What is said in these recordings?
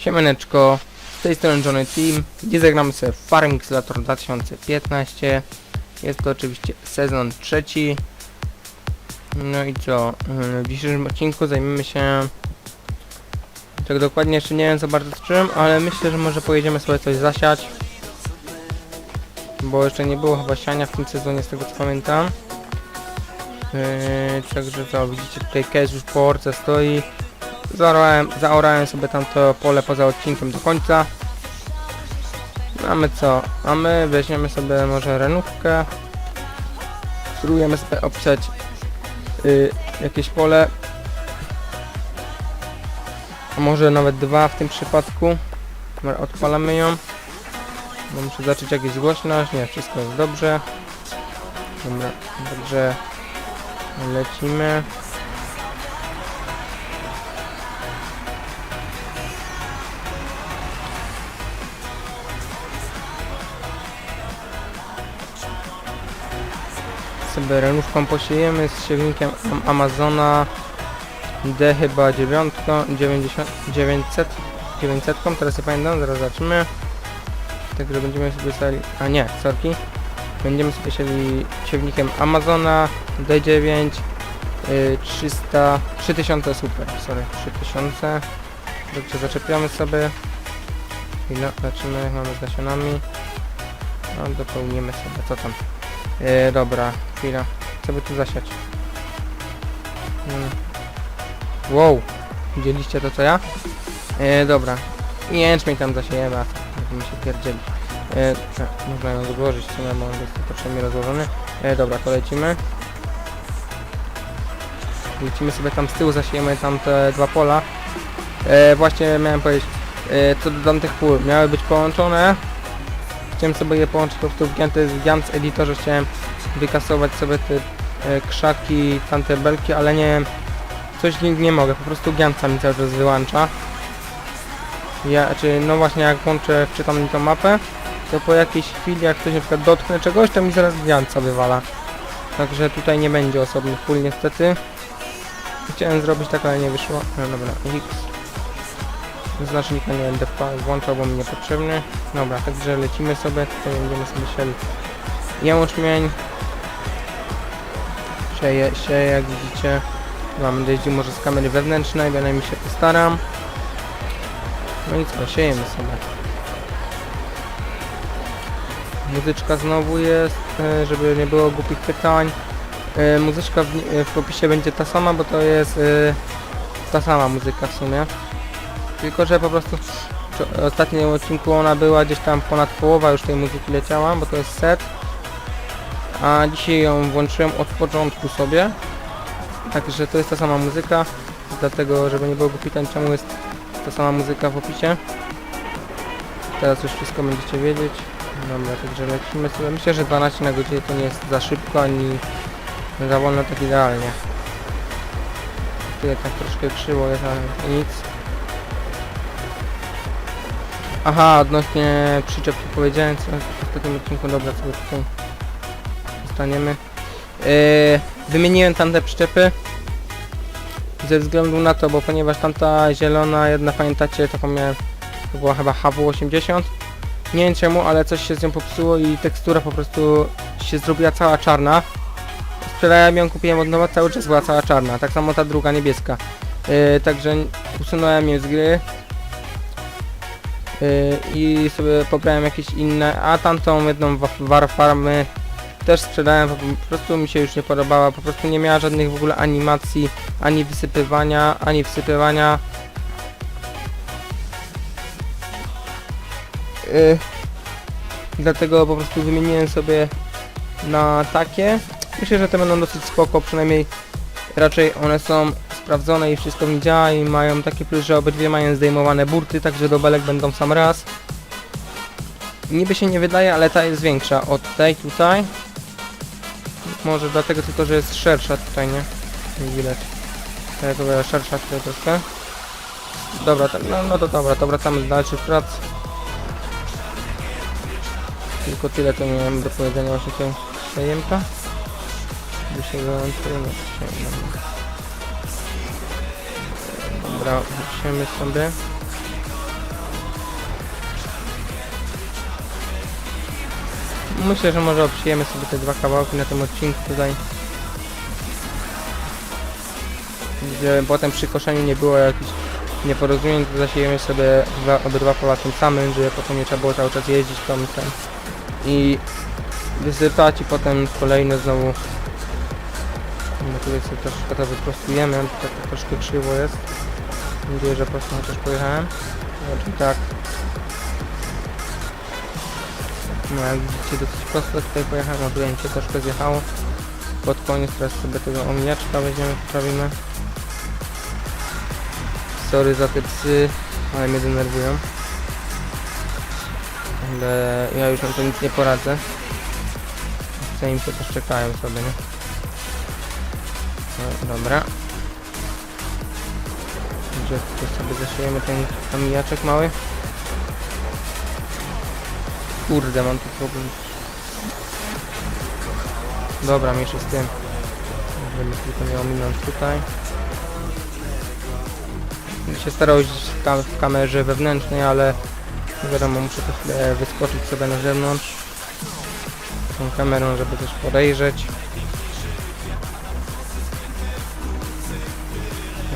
Siemaneczko, z tej strony Johnny Team. Dzisiaj zagramy sobie Farming Simulator 2015. Jest to oczywiście sezon trzeci. No i co? yy, W dzisiejszym odcinku zajmiemy się... Tak dokładnie jeszcze nie wiem za bardzo czym, ale myślę, że może pojedziemy sobie coś zasiać. Bo jeszcze nie było chyba siania w tym sezonie z tego co pamiętam. Yy, także co, widzicie tutaj cash już po orce stoi. Zaorałem, zaorałem sobie tamto pole poza odcinkiem do końca. Mamy co? A my weźmiemy sobie może renówkę. Spróbujemy sobie obsiać y, jakieś pole. A może nawet dwa w tym przypadku. Odpalamy ją. Bo muszę zacząć jakieś głośność. Nie, wszystko jest dobrze. Dobra, także lecimy. Sobie renówką posiejemy z siewnikiem Am- Amazona D chyba 9, 90, 900, 900, teraz nie pamiętam, zaraz zobaczymy. Także będziemy sobie stali, a nie, sorki. Będziemy sobie sieli siewnikiem Amazona D9 y, 300, 3000 super, sorry, 3000. Dobrze, zaczepiamy sobie. Chwila, zobaczymy, jak mamy z nasionami. No, dopełnimy sobie, co tam. E, dobra, chwila. Co by tu zasiać? Hmm. Wow, widzieliście to co ja? E, dobra. I jęczmień tam zasiejemy, a tak mi się pierdzieli. E, e, można ją odłożyć, co mam, jest to potrzebnie rozłożony. E, dobra, to lecimy. Lecimy sobie tam z tyłu, zasiejemy tam te dwa pola. E, właśnie miałem powiedzieć, e, co do tamtych pól, miały być połączone. Chciałem sobie je połączyć po prostu w Giant, w Editorze, chciałem wykasować sobie te e, krzaki, tamte belki, ale nie, coś nie, nie mogę, po prostu Gianta mi cały czas wyłącza. Ja, czy no właśnie jak włączę, wczytam tą mapę, to po jakiejś chwili jak ktoś na przykład dotknę czegoś, to mi zaraz Gianta wywala. Także tutaj nie będzie osobnych pól niestety. Chciałem zrobić tak, ale nie wyszło. No dobra, X. Znacznika nie będę włączał, bo mi niepotrzebny. Dobra, także lecimy sobie, tutaj będziemy sobie sieli jałmuczmień. Sieję, sieję, jak widzicie. Chyba będę jeździł może z kamery wewnętrznej, bynajmniej się postaram. No i co, siejemy sobie. Muzyczka znowu jest, e, żeby nie było głupich pytań. E, Muzyczka w, w opisie będzie ta sama, bo to jest e, ta sama muzyka w sumie. Tylko, że po prostu w ostatnim odcinku ona była gdzieś tam ponad połowa już tej muzyki leciała, bo to jest set. A dzisiaj ją włączyłem od początku sobie. Także to jest ta sama muzyka. Dlatego, żeby nie było pytań, czemu jest ta sama muzyka w opisie. Teraz już wszystko będziecie wiedzieć. Dobra, także lecimy sobie. Myślę, że 12 na godzinę to nie jest za szybko, ani za wolno, tak idealnie. Tyle tak troszkę krzywo jest, ale nic. Aha, odnośnie przyczep tu powiedziałem co w ostatnim odcinku, dobra, sobie tutaj zostaniemy. Yy, wymieniłem tamte przyczepy ze względu na to, bo ponieważ tamta zielona jedna, pamiętacie, taką miałem, to była chyba HW80. Nie wiem czemu, ale coś się z nią popsuło i tekstura po prostu się zrobiła cała czarna. Sprzedałem ją, kupiłem od nowa, cały czas była cała czarna, tak samo ta druga niebieska. Yy, także usunąłem je z gry, i sobie pobrałem jakieś inne, a tamtą jedną wa- War Farmy też sprzedałem, po prostu mi się już nie podobała, po prostu nie miała żadnych w ogóle animacji, ani wysypywania, ani wsypywania. Yy, dlatego po prostu wymieniłem sobie na takie. Myślę, że te będą dosyć spoko, przynajmniej raczej one są sprawdzone i wszystko mi działa i mają taki plus, że obydwie mają zdejmowane burty, także do belek będą sam raz. Niby się nie wydaje, ale ta jest większa od tej tutaj. Może dlatego tylko, że jest szersza tutaj, nie? Nie widać. Ta jest o szersza tutaj troszkę. Dobra, to, no, no to dobra, to wracamy do dalszych prac. Tylko tyle to miałem do powiedzenia właśnie tej zajęta. By się Dobra, wrócimy sobie. Myślę, że może obszyjemy sobie te dwa kawałki na tym odcinku tutaj. Żeby potem przy koszeniu nie było jakichś nieporozumień, to zasiejemy sobie dwa, obydwa pola tym samym, żeby potem nie trzeba było cały czas jeździć tą ten. I wysypać i potem kolejne znowu no tutaj sobie troszkę to wyprostujemy, tak troszkę krzywo jest. Nadzieję, że prosto chociaż pojechałem. Znaczy tak. No jak widzicie dosyć prosto tutaj pojechałem, mi się troszkę zjechało. Pod koniec teraz sobie tego omijaczka weźmiemy, poprawimy. Sorry za te psy, ale mnie denerwują. Ale ja już na to nic nie poradzę. Chcę im się też czekają sobie, nie? No, dobra. Gdzie tu sobie zasiejemy ten kamijaczek mały? Kurde, mam tu problem. Dobra, mniejszy z tym. Będę tylko nie ominąć tutaj. Będę się starał iść w kamerze wewnętrznej, ale wiadomo, muszę to chwilę wyskoczyć sobie na zewnątrz. Tą kamerą, żeby też podejrzeć.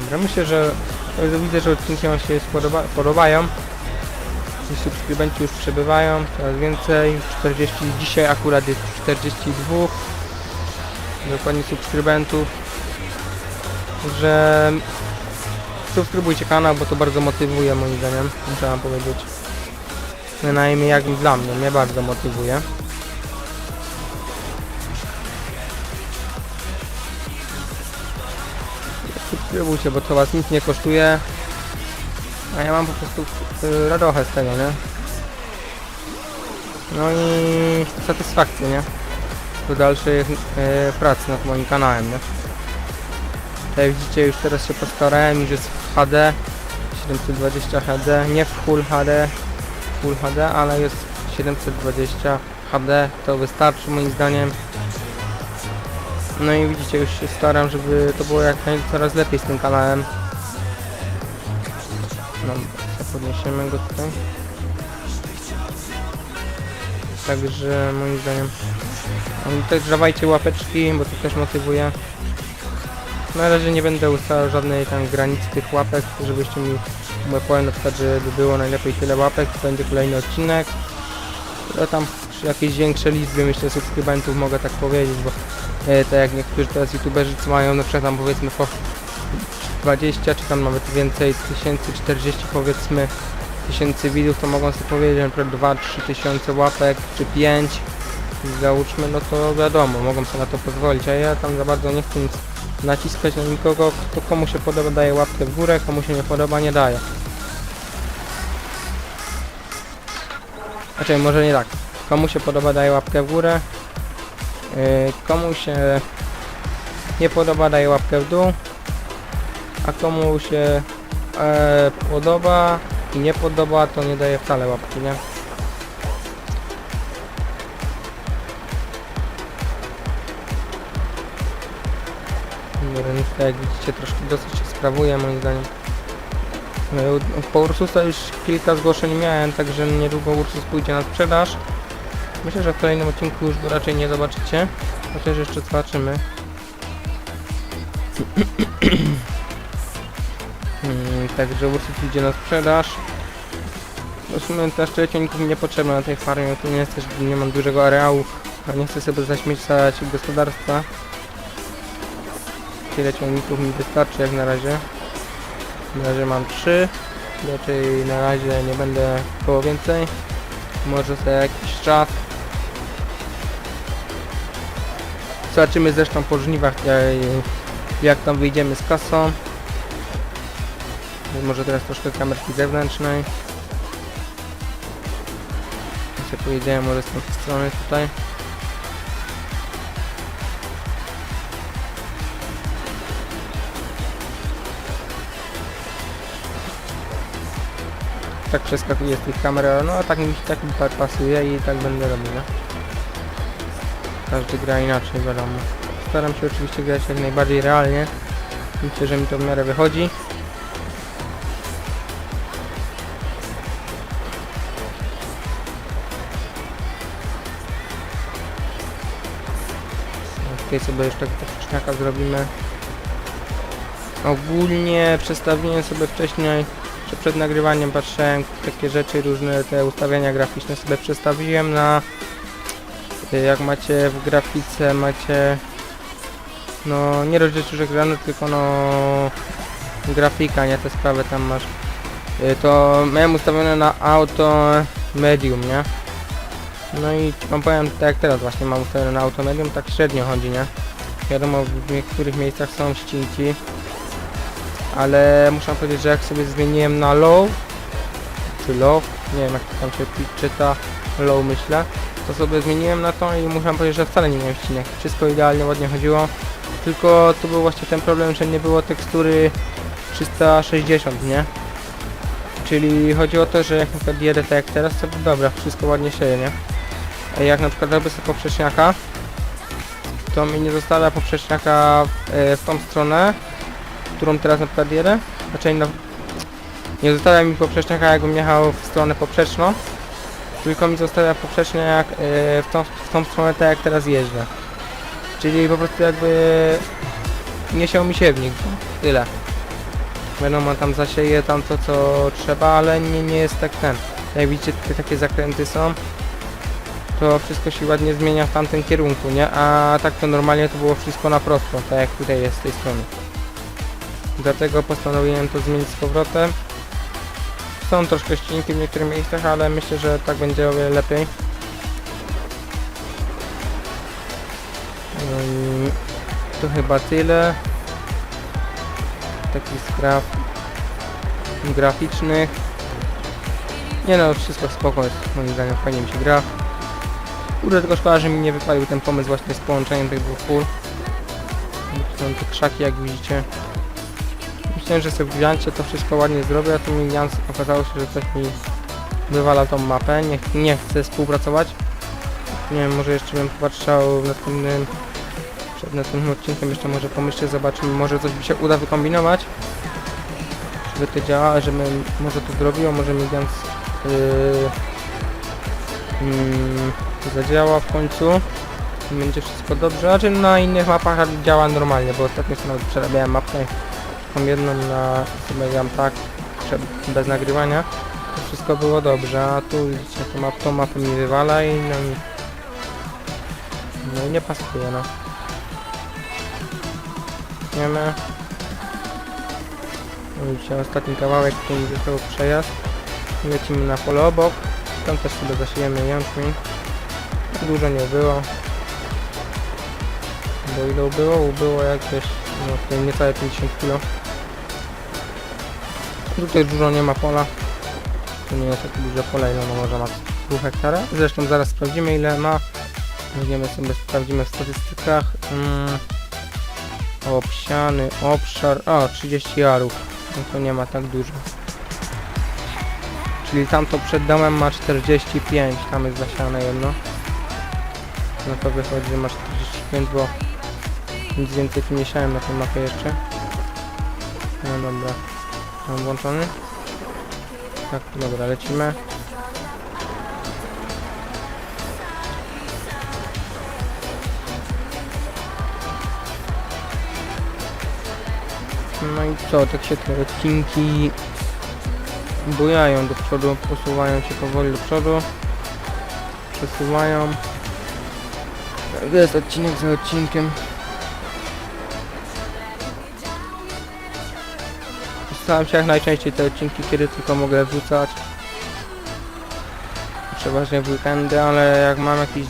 Dobra, myślę, że że widzę, że odcinki Wam się spodoba podobają. I subskrybenci już przybywają, coraz więcej. 40, dzisiaj akurat jest 42 dokładnie subskrybentów. Że subskrybujcie kanał, bo to bardzo motywuje moim zdaniem, muszę wam powiedzieć. Przynajmniej jak dla mnie, mnie bardzo motywuje. Subskrybujcie, bo to was nic nie kosztuje. A ja mam po prostu y, radochę z tego, nie? No i satysfakcję, nie? Do dalszych y, prac nad moim kanałem, nie? Jak widzicie już teraz się postarałem, już jest w HD 720 HD, nie w Full HD Full HD, ale jest 720 HD, to wystarczy moim zdaniem. No i widzicie, już się staram, żeby to było jak naj- coraz lepiej z tym kanałem. No, podniesiemy go tutaj. Także moim zdaniem. Też dawajcie łapeczki, bo to też motywuje. Na razie nie będę ustalał żadnej tam granicy tych łapek, żebyście mi powiem na przykład, żeby było najlepiej tyle łapek, to będzie kolejny odcinek. Ja tam przy jakiejś większej liczbie myślę subskrybentów mogę tak powiedzieć, bo tak jak niektórzy teraz youtuberzy co mają na przykład tam powiedzmy po 20 czy tam nawet więcej tysięcy, 40 powiedzmy tysięcy widzów, to mogą sobie powiedzieć przykład 2-3 tysiące łapek czy 5 załóżmy, no to wiadomo, mogą sobie na to pozwolić, a ja tam za bardzo nie chcę nic naciskać na nikogo, kto komu się podoba daje łapkę w górę, komu się nie podoba nie daje. Znaczy może nie tak, komu się podoba daje łapkę w górę, komu się nie podoba daje łapkę w dół, a komu się e, podoba i nie podoba to nie daje wcale łapki, nie? Rynka, jak widzicie, troszkę dosyć się sprawuje moim zdaniem. No, Po Ursusa już kilka zgłoszeń miałem, także niedługo Ursus pójdzie na sprzedaż. Myślę, że w kolejnym odcinku już go raczej nie zobaczycie, chociaż jeszcze zobaczymy. Hmm, Także Ursus idzie na sprzedaż. Też tyle ciągników mi nie potrzebne na tej farmie, tu nie jest też, nie mam dużego areału, a nie chcę sobie zaśmiecać gospodarstwa. Tyle ciągników mi wystarczy jak na razie. Na razie mam 3. Raczej na razie nie będę koło więcej. Może za jakiś czas. Zobaczymy zresztą po żniwach jak, jak tam wyjdziemy z kasą. Może teraz troszkę kamerki zewnętrznej. Jeszcze pojedziemy może z tej strony tutaj. tak przeskakuje z tych kamer, no a tak mi tak mi pa- pasuje i tak będę robił, nie? Każdy gra inaczej, wiadomo. Staram się oczywiście grać jak najbardziej realnie. Myślę, że mi to w miarę wychodzi. tutaj sobie jeszcze poprzeczniaka zrobimy. Ogólnie przestawiłem sobie wcześniej, że przed nagrywaniem patrzyłem takie rzeczy, różne te ustawienia graficzne sobie przestawiłem na jak macie w grafice macie no nie rozdzielczość ekranu, tylko no grafika, nie te sprawy tam masz. Y, To miałem ustawione na auto medium, nie? No i wam powiem tak jak teraz właśnie mam ustawione na auto medium, tak średnio chodzi, nie? Wiadomo w niektórych miejscach są ścinki, ale muszę powiedzieć, że jak sobie zmieniłem na low, czy low, nie wiem jak to tam się czyta, low myślę, to sobie zmieniłem na to i muszę powiedzieć, że wcale nie miałem ścinek. Wszystko idealnie, ładnie chodziło, tylko tu był właśnie ten problem, że nie było tekstury 360, nie? Czyli chodzi o to, że jak na przykład jedę tak jak teraz, to dobra, wszystko ładnie sieje, nie? A jak na przykład robię sobie poprzeczniaka, to mi nie zostawia poprzeczniaka e, w tą stronę, którą teraz na przykład jedę. Znaczy no, nie zostawia mi poprzeczniaka jakbym jechał w stronę poprzeczną, tylko mi zostawia poprzeczniak e, w, tą, w tą stronę tak jak teraz jeżdżę. Czyli po prostu jakby nie siał mi siewnik, tyle. Wiadomo, tam zasieje tam to co trzeba, ale nie, nie jest tak ten. Jak widzicie tutaj takie zakręty są, to wszystko się ładnie zmienia w tamtym kierunku, nie? A tak to normalnie to było wszystko na prosto, tak jak tutaj jest z tej strony. Dlatego postanowiłem to zmienić z powrotem. Są troszkę ścinki w niektórych miejscach, ale myślę, że tak będzie o wiele lepiej. No to chyba tyle. Takich spraw graficznych. Nie no, wszystko spoko jest, moim zdaniem fajnie mi się gra. Kurde, tylko szkoda, że mi nie wypalił ten pomysł właśnie z połączeniem tych dwóch pól. Są te krzaki, jak widzicie. Myślałem, że sobie w Giancie to wszystko ładnie zrobię, a tu mi Giant okazało się, że coś mi wywala tą mapę, nie, nie chce współpracować. Nie wiem, może jeszcze bym popatrzał w następnym, przed następnym odcinkiem, jeszcze może pomyślcie, zobaczymy, może coś mi się uda wykombinować. Żeby to działało, żeby może to zrobiło, może mi Giant yy, mm, zadziała w końcu będzie wszystko dobrze. Znaczy na innych mapach działa normalnie, bo ostatnio sobie przerabiałem mapkę tą jedną na gram tak bez nagrywania to wszystko było dobrze, a tu widzicie tą, map, tą mapę mi wywala i no, no nie pasuje no. Wiemy. No Widzicie ostatni kawałek, który mi został przejazd. Lecimy na pole obok. Tam też sobie zasiejemy jęczmień. Dużo nie było. Bo ile było? Było jakieś no, tutaj niecałe 50 kg. Tutaj dużo nie ma pola. To nie jest takie duże pole, ile ono może ma pół hektara. Zresztą zaraz sprawdzimy ile ma. Weźmiemy sobie, sprawdzimy w statystykach. Mm, obsiany obszar. O, 30 arów. No to nie ma tak dużo. Czyli tamto przed domem ma 45, tam jest zasiane jedno. No to wychodzi, że ma 45, bo nic więcej tu nie siałem na tej mapie jeszcze. No dobra. Mam włączony? Tak, dobra, lecimy. No i co, tak się te odcinki bujają do przodu, posuwają się powoli do przodu. Przesuwają. Tak Jest odcinek za odcinkiem. Staram się jak najczęściej te odcinki, kiedy tylko mogę wrzucać. Przeważnie w weekendy, ale jak mam jakiś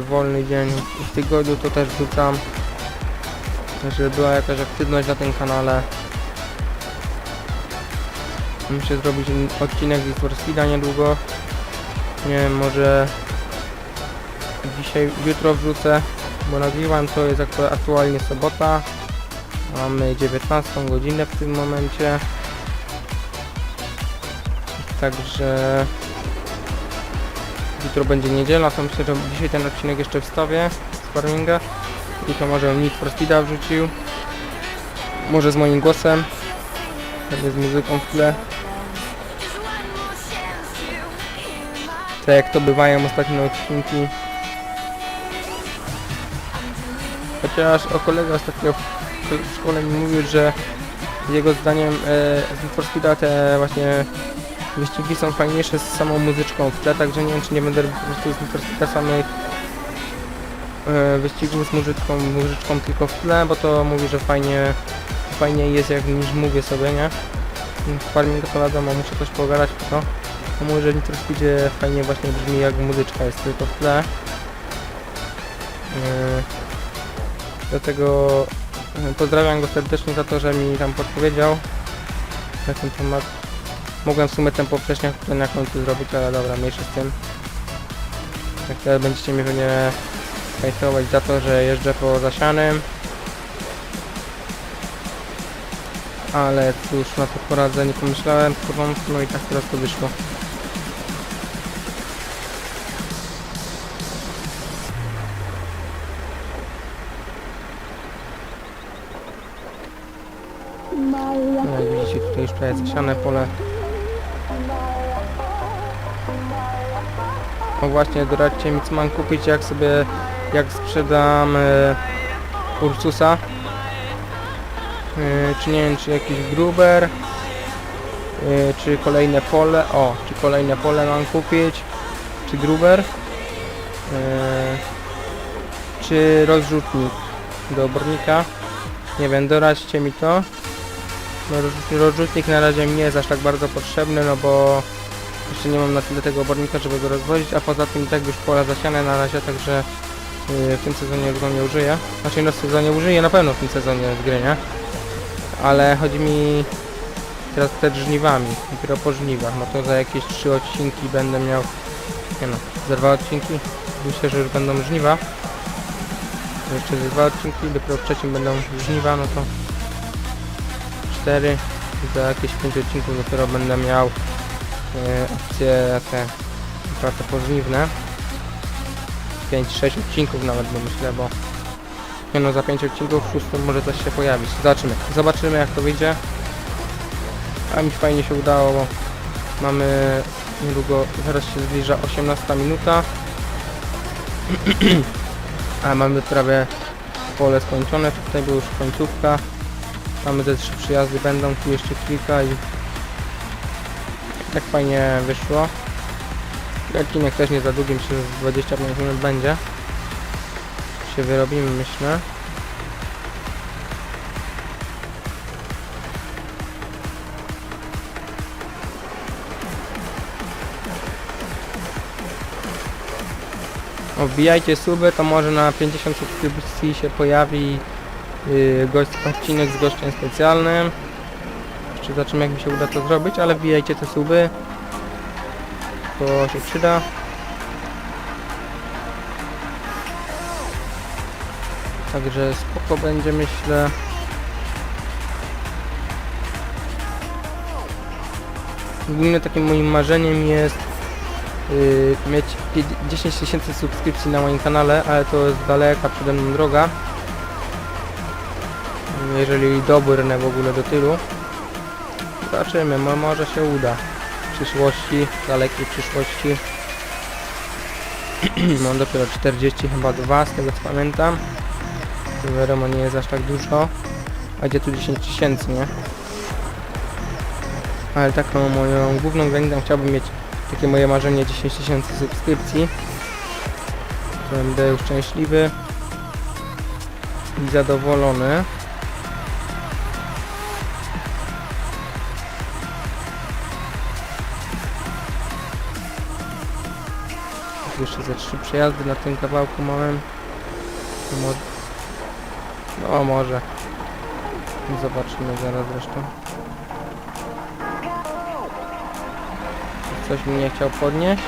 wolny dzień w tygodniu, to też wrzucam. Żeby była jakaś aktywność na tym kanale. Muszę zrobić odcinek z Speeda niedługo. Nie wiem, może dzisiaj, jutro wrzucę, bo nagrywam, to jest aktu- aktualnie sobota. Mamy 19 godzinę w tym momencie. Także jutro będzie niedziela, to myślę, że dzisiaj ten odcinek jeszcze wstawię z farminga. I to może Need for Speeda wrzucił. Może z moim głosem. Pewnie z muzyką w tle. Tak jak to bywają ostatnie odcinki. Chociaż o kolega ostatnio w szkole mi mówił, że jego zdaniem e, z Need for Speeda te właśnie wyścigi są fajniejsze z samą muzyczką w tle, także nie wiem czy nie będę robił po prostu z Speeda samych e, wyścigów z muzyczką, muzyczką tylko w tle, bo to mówi, że fajnie, fajniej jest jak niż mówię sobie, nie? W farmingu to wiadomo, muszę coś pogadać po to. To mówi, że w for Speedzie fajnie właśnie brzmi jak muzyczka jest tylko w tle. E, Dlatego e, pozdrawiam go serdecznie za to, że mi tam podpowiedział na ten temat. Mogłem w sumie ten poprzeczniak na końcu zrobić, ale dobra, mniejszy z tym. Jak teraz będziecie mnie pewnie hejtować za to, że jeżdżę po zasianym. Ale cóż, na to poradzę, nie pomyślałem, kurwa, no i tak teraz to wyszło. No jak widzicie, tutaj już prawie zasiane pole. O właśnie, doradźcie mi co mam kupić, jak sobie, jak sprzedam e, Ursusa. E, czy nie wiem, czy jakiś gruber, e, czy kolejne pole, o, czy kolejne pole mam kupić, czy gruber, e, czy rozrzutnik do obornika. Nie wiem, doradźcie mi to. No, rozrzut- rozrzutnik na razie mi nie jest aż tak bardzo potrzebny, no bo jeszcze nie mam na tyle tego obornika, żeby go rozwozić, a poza tym tak już pola zasiane na razie, także yy, w tym sezonie go nie użyję. Znaczy no w sezonie użyję na pewno w tym sezonie z gry, nie? Ale chodzi mi teraz przed żniwami, dopiero po żniwach, no to za jakieś trzy odcinki będę miał, nie no, za dwa odcinki, myślę, że już będą żniwa. Jeszcze za dwa odcinki, dopiero w trzecim będą żniwa, no to 4 za jakieś 5 odcinków dopiero będę miał opcje te prace pożniwne. 5-6 odcinków nawet bo myślę, bo nie no za 5 odcinków w szóstym może coś się pojawić zobaczymy, zobaczymy jak to wyjdzie. A mi fajnie się udało bo mamy niedługo, zaraz się zbliża 18 minuta. A mamy prawie pole skończone, tutaj była już końcówka. Mamy te trzy przyjazdy będą, tu jeszcze kilka i tak fajnie wyszło. Odcinek też nie za długi, myślę, że z 25 minut będzie. Się wyrobimy, myślę. Wbijajcie suby, to może na 50 subskrypcji się pojawi yy, gość, odcinek z gościem specjalnym. Jeszcze zobaczymy jak mi się uda to zrobić, ale wbijajcie te suby. To się przyda. Także spoko będzie myślę. Ogólnie takim moim marzeniem jest yy, mieć pie- 10 tysięcy subskrypcji na moim kanale, ale to jest daleka przede mną droga jeżeli dobrnę w ogóle do tylu. Zobaczymy, mo może się uda. W przyszłości, dalekiej przyszłości. Mam dopiero 40 chyba 2 z tego co pamiętam. Wiadomo nie jest aż tak dużo. A gdzie tu 10 tysięcy, nie? Ale taką moją główną węglem chciałbym mieć takie moje marzenie 10 tysięcy subskrypcji. Będę szczęśliwy i zadowolony. Jeszcze ze trzy przejazdy na tym kawałku małym. No może... No może. Zobaczymy zaraz zresztą. Coś mi nie chciał podnieść.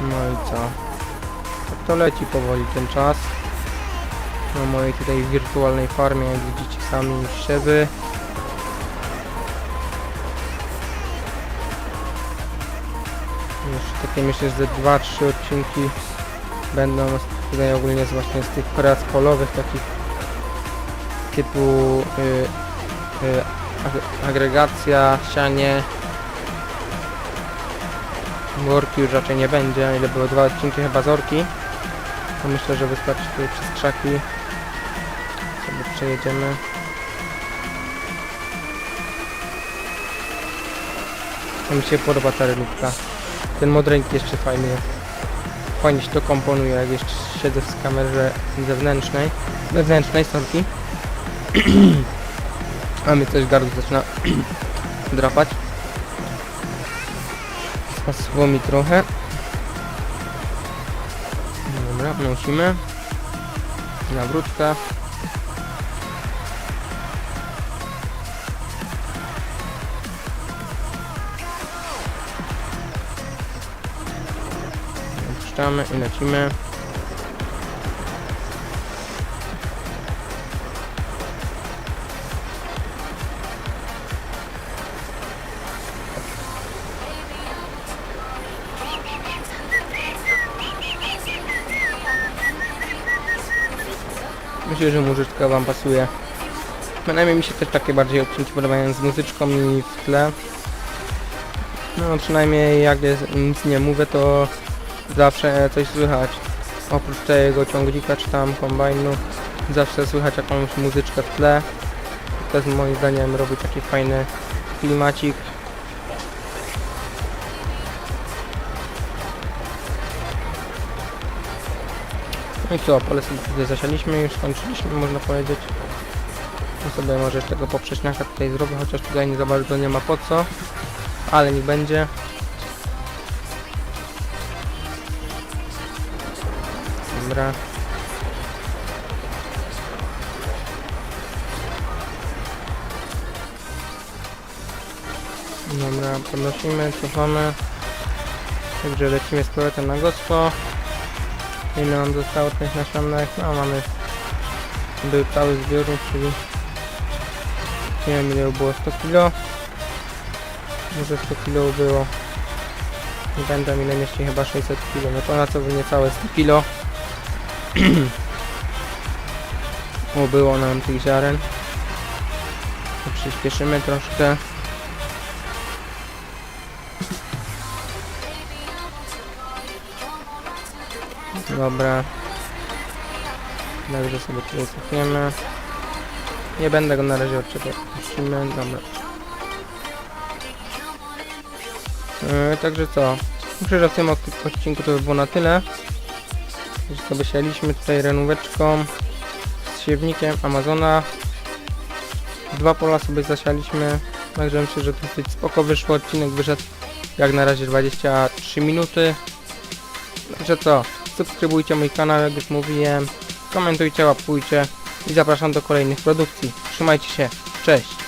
No i co? To leci powoli ten czas na mojej tutaj wirtualnej farmie, jak widzicie sami siewy. Jeszcze takie myślę, że 2-3 odcinki będą tutaj ogólnie z właśnie z tych prac polowych takich typu y, y, ag- agregacja, sianie. Worki już raczej nie będzie, ile było dwa odcinki chyba z orki. To myślę, że wystarczy tutaj przez krzaki. Przejedziemy. To mi się podoba ta renówka. Ten mod ręki jeszcze fajny jest. Fajnie się to komponuje, jak jeszcze siedzę w kamerze zewnętrznej. Wewnętrznej, sorki. A mi też gardło zaczyna drapać. Spasło mi trochę. Dobra, nosimy. Nawrótka. Puszczamy i lecimy. Myślę, że muzyczka wam pasuje. Przynajmniej mi się też takie bardziej odcinki podobają z muzyczką i w tle. No przynajmniej jak nic nie mówię, to zawsze coś słychać. Oprócz tego ciągnika czy tam kombajnu, zawsze słychać jakąś muzyczkę w tle. To jest moim zdaniem robi taki fajny klimacik. No i co, pole sobie zasialiśmy, już skończyliśmy można powiedzieć. To sobie może jeszcze tego poprzeczniaka tutaj zrobię, chociaż tutaj nie za bardzo nie ma po co. Ale niech będzie. Dobra. Dobra, podnosimy, cofamy. Także lecimy z powrotem na gospo. Ile nam zostało tych nasionek? No mamy był cały zbiornik, czyli nie wiem ile było 100 kilo. Może 100 kilo było. Nie będę ile mieści chyba 600 kilo. No to na co by niecałe 100 kilo. Ubyło nam tych ziaren. Przyspieszymy troszkę. Dobra. Także sobie tutaj cofniemy. Nie będę go na razie odczepiał. Puścimy, dobra. Yy, także co? Myślę, że w tym odcinku to by było na tyle. Że sobie sialiśmy tutaj renóweczką z siewnikiem Amazona. Dwa pola sobie zasialiśmy. Także myślę, że to dosyć spoko wyszło. Odcinek wyszedł jak na razie 23 minuty. Także co? Subskrybujcie mój kanał, jak już mówiłem. Komentujcie, łapkujcie i zapraszam do kolejnych produkcji. Trzymajcie się. Cześć!